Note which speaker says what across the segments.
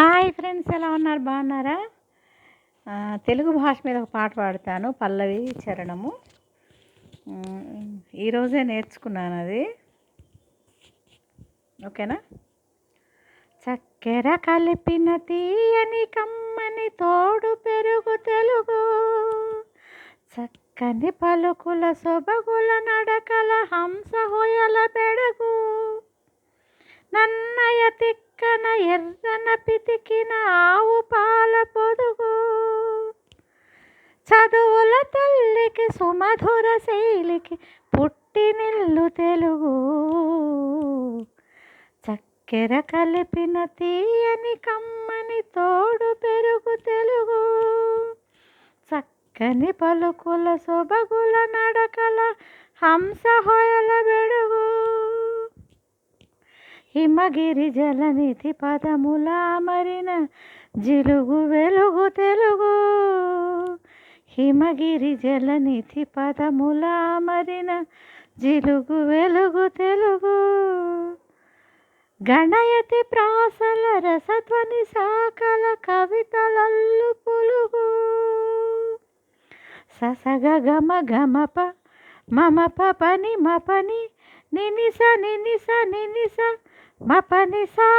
Speaker 1: Hi friends ఎలా ఉన్నారు? బాగున్నారా? తెలుగు భాష మీద ఒక పాట పాడతాను పల్లవి చరణము. ఈరోజే నేర్చుకున్నాను అది. ఓకేనా? చక్కెర కలిపిన తీయని కమ్మని తోడు పెరుగు తెలుగు. చక్కని పలుకుల సొబగుల నడకల హంస శైలికి సుమధుర శైలికి పుట్టినిల్లు తెలుగు. చక్కెర కలిపిన తీయని కమ్మని తోడు పెరుగు తెలుగు. చక్కని పలుకుల సొబగుల నడకల హంస హోయల బెడుగు. హిమగిరి జలనిధి పదముల మరిన జిలుగు వెలుగు తెలుగు. హిమగిరి జలనిధి పదములామరిన జిలుగు వెలుగు తెలుగు. గణయతి ప్రాసల రసధ్వని సాకల కవితలల్లు పులుగు. ససగ గమ గమప మమ పని మపని నినిస నినిస నినిస మపనిసా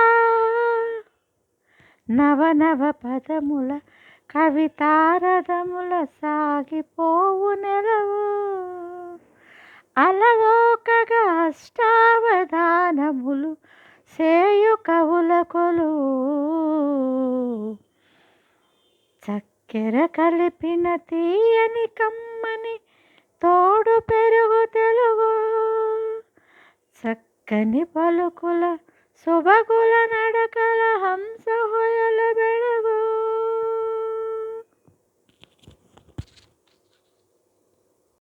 Speaker 1: నవ నవ పదముల కవితారథముల సాగిపోవు నెలవు. అలవోకగా అష్టావధానములు సేయు కవుల కొలు చక్కెర కలిపిన తీయని కమ్మని తోడు పెరుగు తెలుగు. చక్కని పలుకుల శుభగుల నడకల